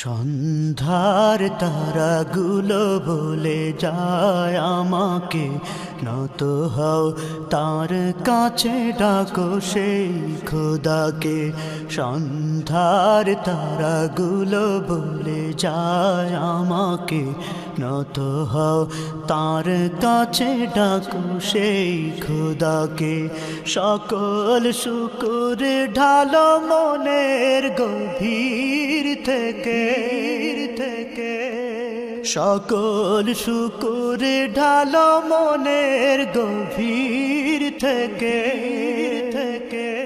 সন্ধ্যার তারাগুলো বলে যায় আমাকে। নত হও। তার কাছে ডাকো সেই খোদাকে। সন্ধ্যার তারাগুলো বলে যায় আমাকে। নত হও। তার কাছে ডাকো সেই খোদাকে। সকল শুকুর ঢালো মনের গভীর থেকে। সকল শুকুর ঢালো মনের গভীর থেকে। থেকে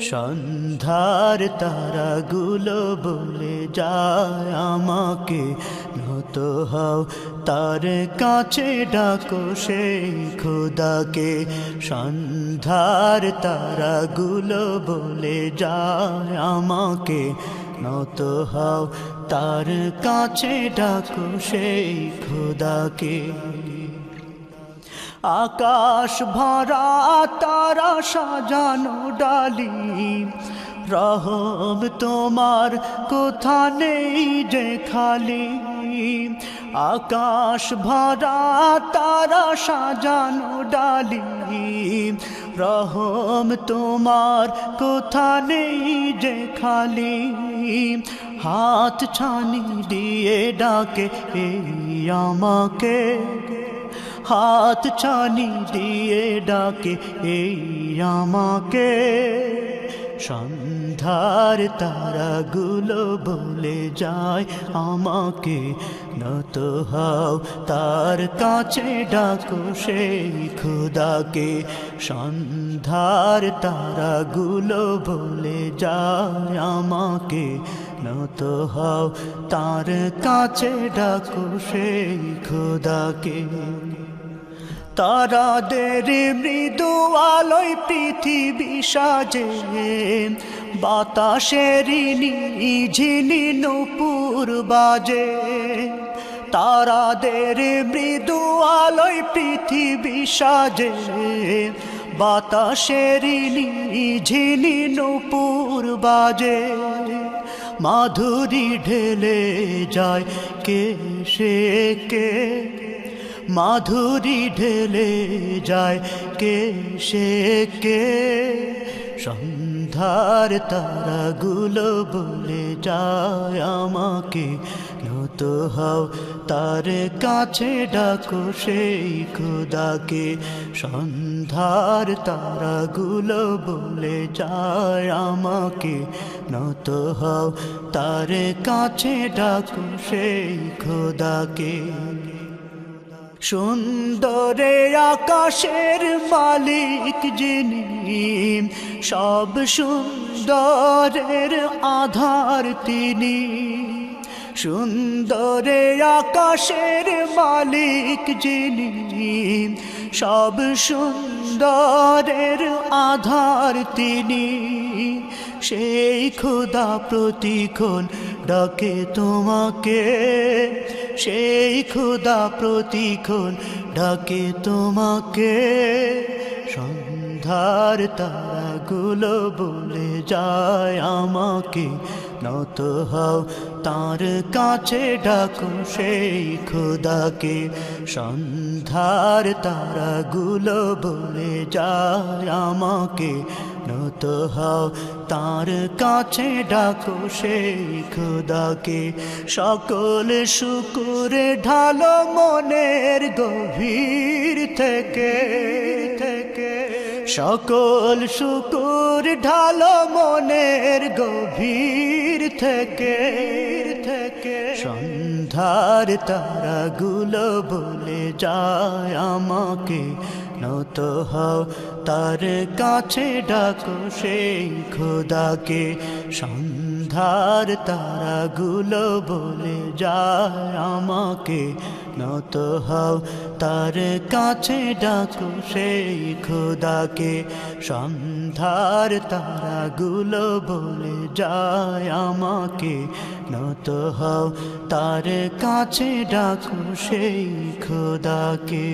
সন্ধ্যার তারাগুলো বলে যায় আমাকে, নত হও তার কাছে ডাকো সেই খোদাকে। সন্ধ্যার তারাগুলো বলে যায় আমাকে, নত হও তার কাছে ডাকো সেই খোদাকে। আকাশ ভরা, তারা সাজানো ডালি। রহম তোমার কোথা নেই যে খালি? আকাশ ভরা, তারা সাজানো ডালি। রহম তোমার কোথা নেই যে খালি? হাত ছানি দিয়ে ডাকে, এই আমাকে। হাত ছানি দিয়ে ডাকে, এই আমাকে। সন্ধ্যার তারাগুলো বলে যায়, আমাকে নত হও, তার কাছে ডাকো সেই খুদাকে। সন্ধ্যার তারাগুলো বলে যায়, আমাকে নত হও, তার কাছে ডাকো সেই খুদাকে। তারাদের মৃদু আলোয় পৃথিবী সাজে বাতাসের ঝিনি নুপুর বাজে। তারাদের মৃদু আলোয় পৃথিবী সাজে বাতাসের ঝিনি নুপুর বাজে। মাধুরী ঢেলে যায় কে সে কে? মাধুরী ঢেলে যায় কে সে কে? সন্ধ্যার তারাগুলো বলে যায় আমাকে। নত হও তার কাছে, ডাকো সেই খোদাকে। সন্ধ্যার তারাগুলো বলে যায় আমাকে। নত হও তার কাছে, ডাকো সেই খোদাকে। সুন্দরে আকাশের মালিক যিনি সব সুন্দরের আধার তিনি। সুন্দরে আকাশের মালিক যিনি, সব সুন্দরের আধার তিনি। সেই খোদা প্রতিক্ষণ ডাকে তোমাকে, সেই খোদা প্রতিক্ষণ ডাকে তোমাকে। সন্ধ্যার তারাগুলো বলে যায় আমাকে, নত হও তার কাছে ডাকো সেই খোদাকে। সন্ধ্যার তারাগুলো বলে যায় আমাকে, নত হও তার কাছে ডাকো সেই খোদাকে। সকল শুকুর ঢালো মনের গভীর থেকে থেকে। সকল শুকুর ঢালো মনের গভীর থেকে থেকে। সন্ধ্যার তারাগুলো বলে যায় আমাকে, নত হও তার কাছে ডাকো সেই খোদাকে। সন্ধ্যার তারাগুলো বলে যায় আমাকে, নত হও তার কাছে ডাকো সেই খোদাকে। সন্ধ্যার তারাগুলো বলে যায় আমাকে, নত হও তার কাছে ডাকো সেই খোদাকে।